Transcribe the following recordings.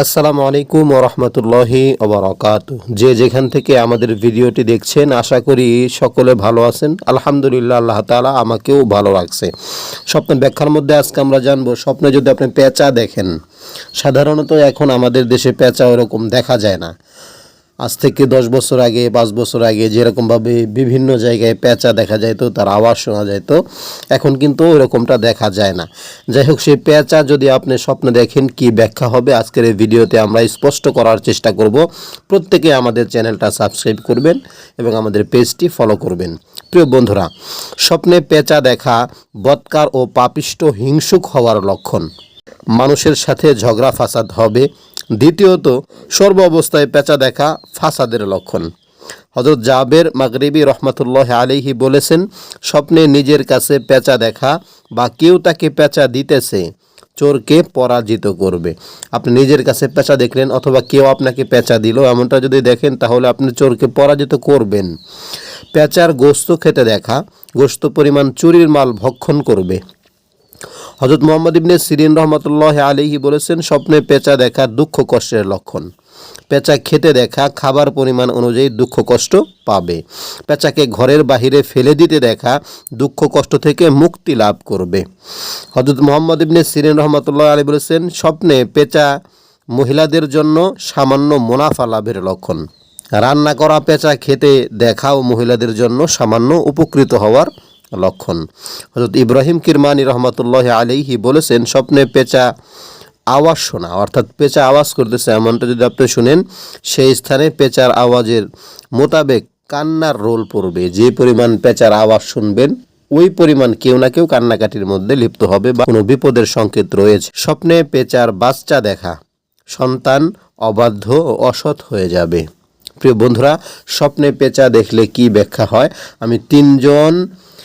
আসসালামু আলাইকুম ওরহমতুল্লাহি ওবরাকাত যে যেখান থেকে আমাদের ভিডিওটি দেখছেন, আশা করি সকলে ভালো আছেন। আলহামদুলিল্লাহ, আল্লাহ তাআলা আমাকেও ভালো রাখছে। স্বপ্নের ব্যাখ্যার মধ্যে আজকে আমরা জানব, স্বপ্নে যদি আপনি পেঁচা দেখেন, সাধারণত এখন আমাদের দেশে পেঁচা ওরকম দেখা যায় না। আজ থেকে দশ বছর আগে, পাঁচ বছর আগে যেরকমভাবে বিভিন্ন জায়গায় পেঁচা দেখা যাইতো তার আওয়াজ শোনা যাইতো এখন কিন্তু ওরকমটা দেখা যায় না। যাই হোক, সেই পেঁচা যদি আপনি স্বপ্নে দেখেন কি ব্যাখ্যা হবে, আজকের এই ভিডিওতে আমরা স্পষ্ট করার চেষ্টা করব। প্রত্যেকে আমাদের চ্যানেলটা সাবস্ক্রাইব করবেন এবং আমাদের পেজটি ফলো করবেন। প্রিয় বন্ধুরা, স্বপ্নে পেঁচা দেখা বৎকার ও পাপিষ্ট হিংসুক হওয়ার লক্ষণ। মানুষের সাথে ঝগড়া ফাসাদ হবে দ্বিতীয়ত, সর্ব অবস্থায় পেঁচা দেখা ফাসাদের লক্ষণ। হজরত জাবের মাগরিবি রহমতুল্লাহ আলিহি বলেছেন, স্বপ্নে নিজের কাছে পেঁচা দেখা বা কেউ তাকে পেঁচা দিতেছে, চোরকে পরাজিত করবে। আপনি নিজের কাছে পেঁচা দেখলেন অথবা কেউ আপনাকে পেঁচা দিল, এমনটা যদি দেখেন, তাহলে আপনি চোরকে পরাজিত করবেন। পেঁচার গোস্ত খেতে দেখা, গোস্ত পরিমাণ চুরির মাল ভক্ষণ করবে। হজরত মোহাম্মদ ইবনে সিরিন রহমতুল্লাহ আলিহি বলেছেন, স্বপ্নে পেঁচা দেখা দুঃখ কষ্টের লক্ষণ। পেঁচা খেতে দেখা খাবার পরিমাণ অনুযায়ী দুঃখ কষ্ট পাবে। পেঁচাকে ঘরের বাহিরে ফেলে দিতে দেখা দুঃখ কষ্ট থেকে মুক্তি লাভ করবে। হজরত মোহাম্মদ ইবনে সিরিন রহমতুল্লাহ আলী বলেছেন, স্বপ্নে পেঁচা মহিলাদের জন্য সামান্য মুনাফা লাভের লক্ষণ। রান্না করা পেঁচা খেতে দেখাও মহিলাদের জন্য সামান্য উপকৃত হওয়ার লক্ষণ। হজরত ইব্রাহিম কিরমানি রহমতুল্লাহ আলিহি বলেছেন, স্বপ্নে পেঁচা আওয়াজ শোনা, অর্থাৎ পেঁচা আওয়াজ করতেছে, এমনটা যদি আপনি শুনেন, সেই স্থানে পেঁচার আওয়াজের মোতাবেক কান্নার রোল পড়বে। যে পরিমাণ পেঁচার আওয়াজ শুনবেন, ওই পরিমাণ কেউ না কেউ কান্নাকাটির মধ্যে লিপ্ত হবে বা কোনো বিপদের সংকেত রয়েছে। স্বপ্নে পেঁচার বাচ্চা দেখা, সন্তান অবাধ্য ও অসৎ হয়ে যাবে। প্রিয় বন্ধুরা, স্বপ্নে পেঁচা দেখলে কি ব্যাখ্যা হয়? আমি তিনজন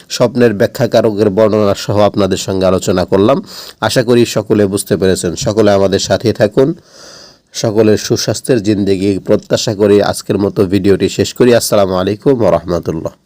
স্বপ্নের ব্যাখ্যাকারকের বর্ণনা সহ আপনাদের সঙ্গে আলোচনা করলাম। আশা করি সকলে বুঝতে পেরেছেন। সকলে আমাদের সাথে থাকুন। সকলের সুস্বাস্থ্যের জিন্দেগি প্রত্যাশা করে আজকের মতো ভিডিওটি শেষ করি। আসসালামু আলাইকুম রহমতুল্লাহ।